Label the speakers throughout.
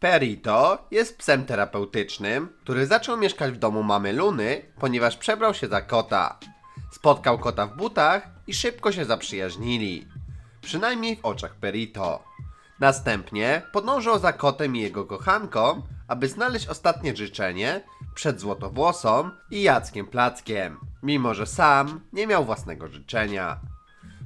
Speaker 1: Perito jest psem terapeutycznym, który zaczął mieszkać w domu mamy Luny, ponieważ przebrał się za kota. Spotkał kota w butach i szybko się zaprzyjaźnili. Przynajmniej w oczach Perito. Następnie podążał za kotem i jego kochanką, aby znaleźć ostatnie życzenie przed Złotowłosą i Jackiem Plackiem, mimo że sam nie miał własnego życzenia.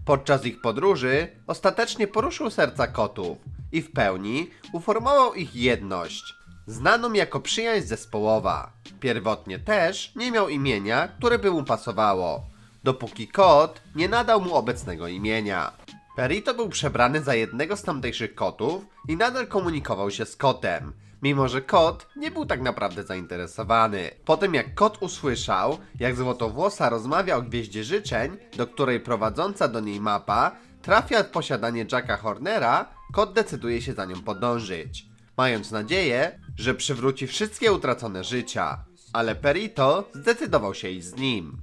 Speaker 1: Podczas ich podróży ostatecznie poruszył serca kotów i w pełni uformował ich jedność, znaną jako przyjaźń zespołowa. Pierwotnie też nie miał imienia, które by mu pasowało, dopóki kot nie nadał mu obecnego imienia. Perito był przebrany za jednego z tamtejszych kotów i nadal komunikował się z kotem, mimo że kot nie był tak naprawdę zainteresowany. Po tym jak kot usłyszał, jak Złotowłosa rozmawia o Gwieździe Życzeń, do której prowadząca do niej mapa trafia w posiadanie Jacka Hornera, kot decyduje się za nią podążyć, mając nadzieję, że przywróci wszystkie utracone życia. Ale Perito zdecydował się iść z nim.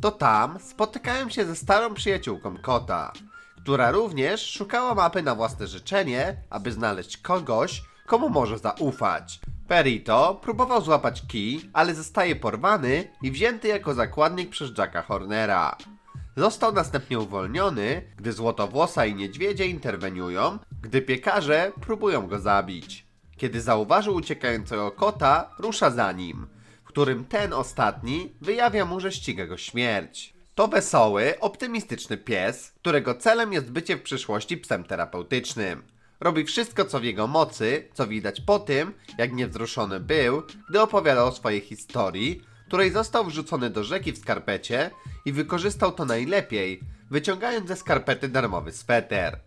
Speaker 1: To tam spotykają się ze starą przyjaciółką kota, która również szukała mapy na własne życzenie, aby znaleźć kogoś, komu może zaufać. Perito próbował złapać kij, ale zostaje porwany i wzięty jako zakładnik przez Jacka Hornera. Został następnie uwolniony, gdy Złotowłosa i Niedźwiedzie interweniują, gdy piekarze próbują go zabić. Kiedy zauważył uciekającego kota, rusza za nim, w którym ten ostatni wyjawia mu, że ściga go śmierć. To wesoły, optymistyczny pies, którego celem jest bycie w przyszłości psem terapeutycznym. Robi wszystko, co w jego mocy, co widać po tym, jak niewzruszony był, gdy opowiadał o swojej historii, której został wrzucony do rzeki w skarpecie i wykorzystał to najlepiej, wyciągając ze skarpety darmowy sweter.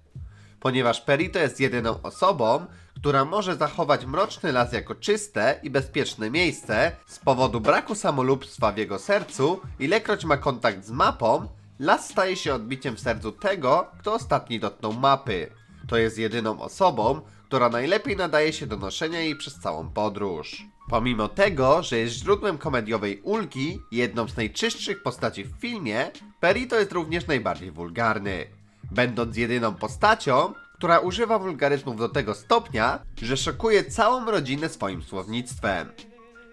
Speaker 1: Ponieważ Perito jest jedyną osobą, która może zachować mroczny las jako czyste i bezpieczne miejsce, z powodu braku samolubstwa w jego sercu, ilekroć ma kontakt z mapą, las staje się odbiciem w sercu tego, kto ostatni dotknął mapy. To jest jedyną osobą, która najlepiej nadaje się do noszenia jej przez całą podróż. Pomimo tego, że jest źródłem komediowej ulgi jedną z najczystszych postaci w filmie, Perito jest również najbardziej wulgarny. Będąc jedyną postacią, która używa wulgaryzmów do tego stopnia, że szokuje całą rodzinę swoim słownictwem.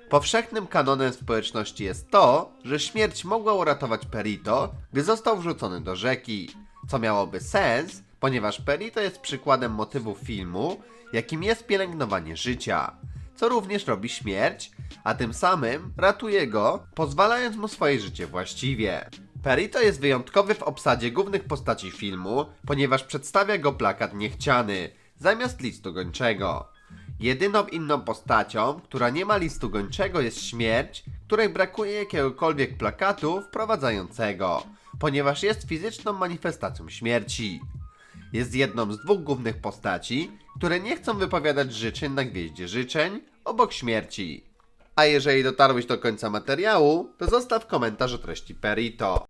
Speaker 1: Powszechnym kanonem społeczności jest to, że śmierć mogła uratować Perito, gdy został wrzucony do rzeki, co miałoby sens, ponieważ Perito jest przykładem motywu filmu, jakim jest pielęgnowanie życia, co również robi śmierć, a tym samym ratuje go, pozwalając mu swoje życie właściwie. Perito jest wyjątkowy w obsadzie głównych postaci filmu, ponieważ przedstawia go plakat niechciany, zamiast listu gończego. Jedyną inną postacią, która nie ma listu gończego jest śmierć, której brakuje jakiegokolwiek plakatu wprowadzającego, ponieważ jest fizyczną manifestacją śmierci. Jest jedną z dwóch głównych postaci, które nie chcą wypowiadać życzeń na gwieździe życzeń obok śmierci. A jeżeli dotarłeś do końca materiału, to zostaw komentarz o treści Perito.